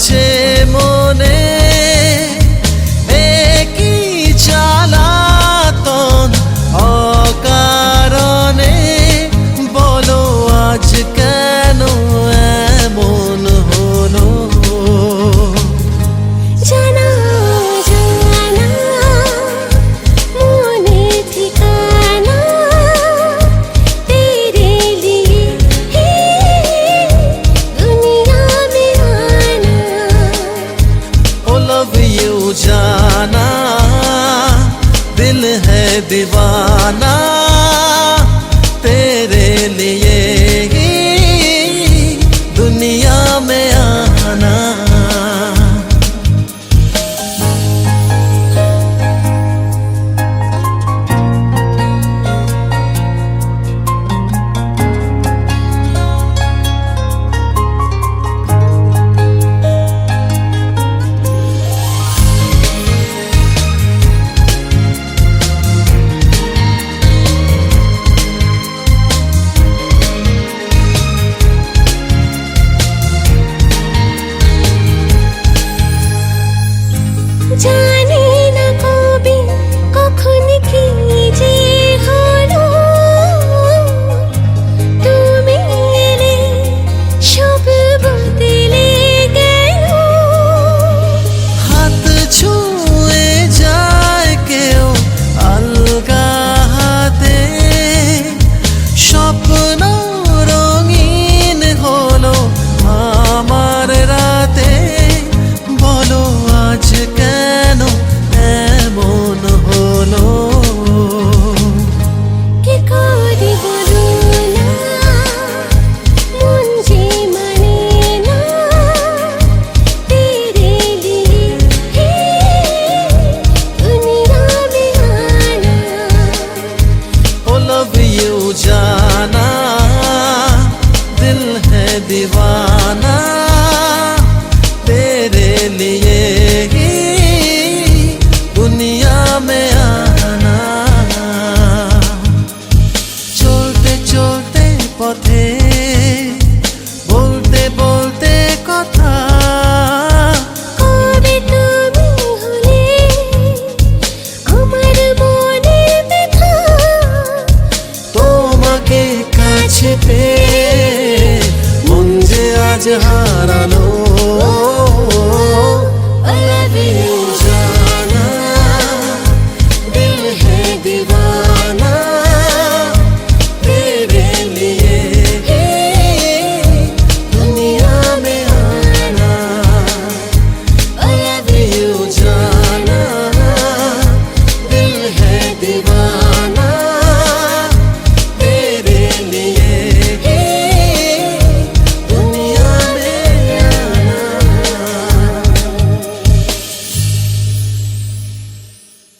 noite ceva. বলতে বলতে কথা। তোমাকে কাছে পেয়ে মন যে আজ হারানো